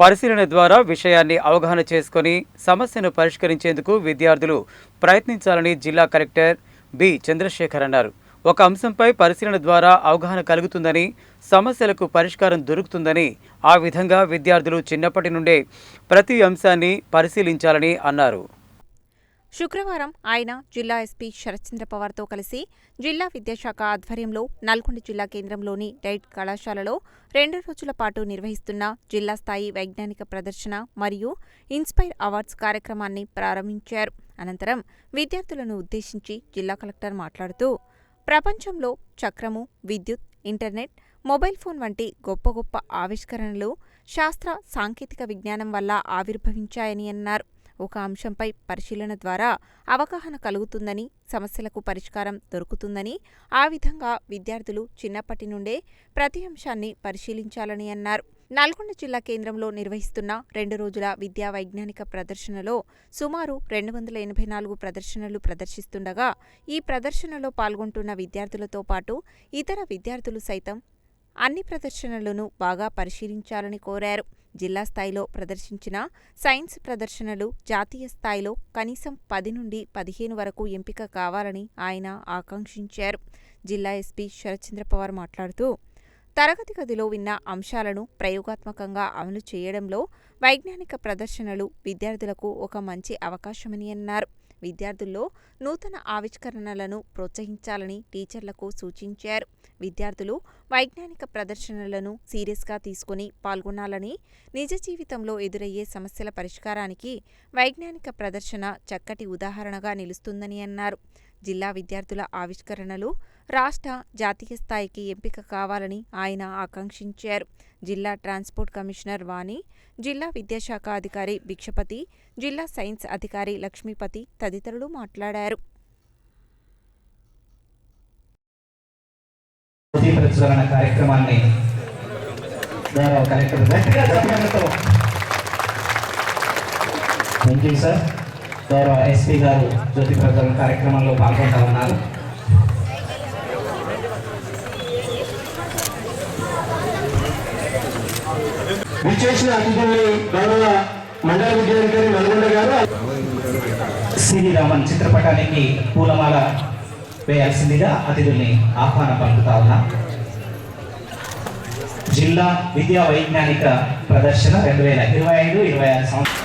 పరిశీలన ద్వారా విషయాన్ని అవగాహన చేసుకొని సమస్యను పరిష్కరించేందుకు విద్యార్థులు ప్రయత్నించాలని జిల్లా కలెక్టర్ బి. చంద్రశేఖర్ అన్నారు. ఒక అంశంపై పరిశీలన ద్వారా అవగాహన కలుగుతుందని సమస్యలకు పరిష్కారం దొరుకుతుందని ఆ విధంగా విద్యార్థులు చిన్నప్పటి నుండే ప్రతి అంశాన్ని పరిశీలించాలని అన్నారు. శుక్రవారం ఆయన జిల్లా ఎస్పీ శరత్చంద్ర పవార్తో కలిసి జిల్లా విద్యాశాఖ ఆధ్వర్యంలో నల్గొండ జిల్లా కేంద్రంలోని డైట్ కళాశాలలో రెండు రోజుల పాటు నిర్వహిస్తున్న జిల్లా స్థాయి వైజ్ఞానిక ప్రదర్శన మరియు ఇన్స్పైర్ అవార్డ్స్ కార్యక్రమాన్ని ప్రారంభించారు. అనంతరం విద్యార్థులను ఉద్దేశించి జిల్లా కలెక్టర్ మాట్లాడుతూ ప్రపంచంలో చక్రము విద్యుత్ ఇంటర్నెట్ మొబైల్ ఫోన్ వంటి గొప్ప గొప్ప ఆవిష్కరణలు శాస్త్ర సాంకేతిక విజ్ఞానం వల్ల ఆవిర్భవించాయని అన్నారు. ఒక అంశంపై పరిశీలన ద్వారా అవగాహన కలుగుతుందని సమస్యలకు పరిష్కారం దొరుకుతుందని ఆ విధంగా విద్యార్థులు చిన్నప్పటి నుండే ప్రతి అంశాన్ని పరిశీలించాలని అన్నారు. నల్గొండ జిల్లా కేంద్రంలో నిర్వహిస్తున్న రెండు రోజుల విద్యా వైజ్ఞానిక ప్రదర్శనలో సుమారు రెండు వందల ఎనభై నాలుగు ప్రదర్శనలు ప్రదర్శిస్తుండగా ఈ ప్రదర్శనలో పాల్గొంటున్న విద్యార్థులతో పాటు ఇతర విద్యార్థులు సైతం అన్ని ప్రదర్శనలను బాగా పరిశీలించాలని కోరారు. జిల్లా స్థాయిలో ప్రదర్శించిన సైన్స్ ప్రదర్శనలు జాతీయ స్థాయిలో కనీసం పది నుండి పదిహేను వరకు ఎంపిక కావాలని ఆయన ఆకాంక్షించారు. జిల్లా ఎస్పీ శరత్చంద్ర పవార్ మాట్లాడుతూ తరగతి గదిలో విన్న అంశాలను ప్రయోగాత్మకంగా అమలు చేయడంలో వైజ్ఞానిక ప్రదర్శనలు విద్యార్థులకు ఒక మంచి అవకాశమని అన్నారు. విద్యార్థుల్లో నూతన ఆవిష్కరణలను ప్రోత్సహించాలని టీచర్లకు సూచించారు. విద్యార్థులు వైజ్ఞానిక ప్రదర్శనలను సీరియస్గా తీసుకుని పాల్గొనాలని నిజ జీవితంలో ఎదురయ్యే సమస్యల పరిష్కారానికి వైజ్ఞానిక ప్రదర్శన చక్కటి ఉదాహరణగా నిలుస్తుందని అన్నారు. జిల్లా విద్యార్థుల ఆవిష్కరణలు రాష్ట్ర జాతీయ స్థాయికి ఎంపిక కావాలని ఆయన ఆకాంక్షించారు. జిల్లా ట్రాన్స్పోర్ట్ కమిషనర్ వాణి జిల్లా విద్యాశాఖ అధికారి భిక్షపతి జిల్లా సైన్స్ అధికారి లక్ష్మీపతి తదితరులు మాట్లాడారు. ప్రచురణ కార్యక్రమాన్ని గౌరవ కలెక్టర్ గట్టిగా సార్ గౌరవ ఎస్పీ గారు జ్యోతి ప్రచురణ కార్యక్రమంలో పాల్గొంటా ఉన్నారు. విచ్చేసిన అతిథుల్ని గౌరవ మండల విద్యాధికారి నల్గొండ గారు సివి రామన్ చిత్రపటానికి పూలమాల వేయాల్సిందిగా అతిథుల్ని ఆహ్వాన పలుకుతా ఉన్నా. జిల్లా విద్యా వైజ్ఞానిక ప్రదర్శన రెండు వేల ఇరవై ఐదు ఇరవై ఆరు సంవత్సరం.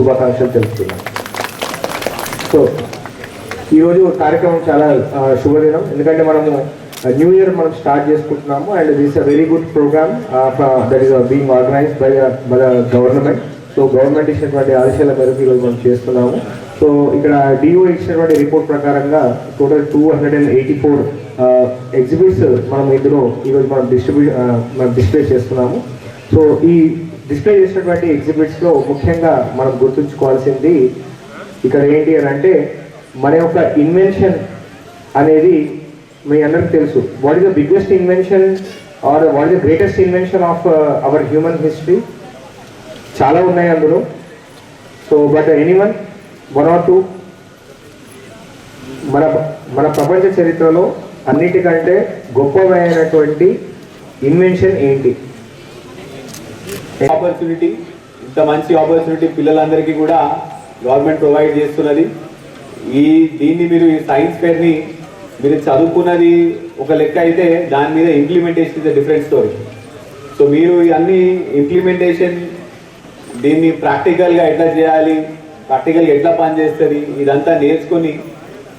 శుభాకాంక్షలు తెలుపుతున్నాను. సో ఈరోజు కార్యక్రమం చాలా శుభదినం. ఎందుకంటే మనము న్యూ ఇయర్ మనం స్టార్ట్ చేసుకుంటున్నాము. And this a very good programme that is being organised by by government so government ఇచ్చినటువంటి ఆదేశాల మేరకు ఈరోజు మనం చేస్తున్నాము. సో ఇక్కడ డిఓ ఇచ్చినటువంటి రిపోర్ట్ ప్రకారంగా total two hundred and eighty four exhibits మనం ఇందులో ఈరోజు మనం డిస్ట్రిబ్యూ మనం డిస్ప్లే చేస్తున్నాము. సో ఈ డిస్ప్లే చేసినటువంటి ఎగ్జిబిట్స్లో ముఖ్యంగా మనం గుర్తుంచుకోవాల్సింది ఇక్కడ ఏంటి అని అంటే మన యొక్క ఇన్వెన్షన్ అనేది మీ అందరికి తెలుసు. What is the biggest invention or what is the greatest invention of our human history చాలా ఉన్నాయి అందులో. So but anyone one or two మన మన ప్రపంచ చరిత్రలో అన్నిటికంటే గొప్పమైనటువంటి ఇన్వెన్షన్ ఏంటి? ఆపర్చునిటీ ఇంత మంచి ఆపర్చునిటీ పిల్లలందరికీ కూడా గవర్నమెంట్ ప్రొవైడ్ చేస్తున్నది. ఈ దీన్ని మీరు ఈ సైన్స్ ఫేర్ని మీరు చదువుకున్నది ఒక లెక్క అయితే దాని మీద implementation is different story so మీరు ఇవన్నీ ఇంప్లిమెంటేషన్ దీన్ని ప్రాక్టికల్గా ఎట్లా చేయాలి ప్రాక్టికల్గా ఎట్లా పనిచేస్తుంది ఇదంతా నేర్చుకొని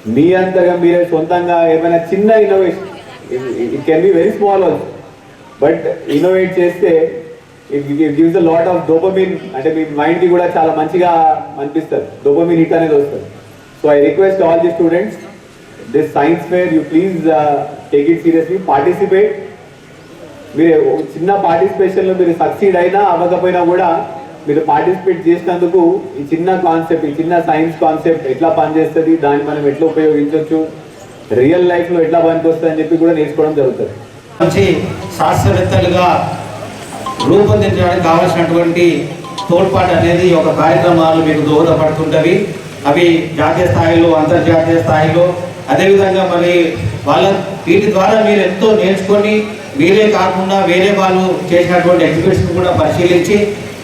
మీ అంతగా మీరే సొంతంగా ఏమైనా చిన్న innovation it can be very small also but innovate చేస్తే it gives a lot of dopamine అంటే మీ మైండ్కి కూడా చాలా మంచిగా అనిపిస్తుంది. డోపమిన్ హిట్ అనేది వస్తుంది. So I request all the students this science fair you please take it seriously participate మీరు చిన్న పార్టిసిపేషన్లో మీరు సక్సీడ్ అయినా అవ్వకపోయినా కూడా మీరు పార్టిసిపేట్ చేసినందుకు ఈ చిన్న కాన్సెప్ట్ ఈ చిన్న సైన్స్ కాన్సెప్ట్ ఎట్లా పనిచేస్తుంది దాన్ని మనం ఎట్లా ఉపయోగించవచ్చు రియల్ లైఫ్లో ఎట్లా పనికొస్తుంది అని చెప్పి కూడా నేర్చుకోవడం జరుగుతుంది. మంచి శాస్త్రవేత్తలుగా రూపొందించడానికి కావాల్సినటువంటి తోడ్పాటు అనేది ఒక కార్యక్రమాలు మీకు దోహదపడుతుంటవి. అవి జాతీయ స్థాయిలో అంతర్జాతీయ స్థాయిలో అదేవిధంగా మరి వాళ్ళ వీటి ద్వారా మీరు ఎంతో నేర్చుకొని వీరే కాకుండా వేరే వాళ్ళు చేసినటువంటి ఎగ్జిబిషన్ కూడా పరిశీలించి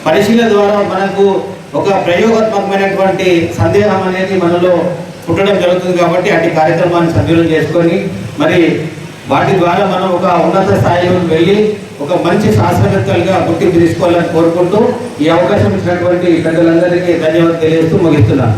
పరిశీలన ద్వారా మనకు ఒక ప్రయోగాత్మకమైనటువంటి సందేహం అనేది మనలో పుట్టడం జరుగుతుంది కాబట్టి అటు కార్యక్రమాన్ని సద్వినియోగం చేసుకొని మరి వాటి ద్వారా మనం ఒక ఉన్నత స్థాయిలో వెళ్ళి ఒక మంచి శాస్త్రవేత్తలుగా గుర్తింపు తీసుకోవాలని కోరుకుంటూ ఈ అవకాశం ఇచ్చినటువంటి పెద్దలందరికీ ధన్యవాదాలు తెలియజేస్తూ ముగిస్తున్నాను.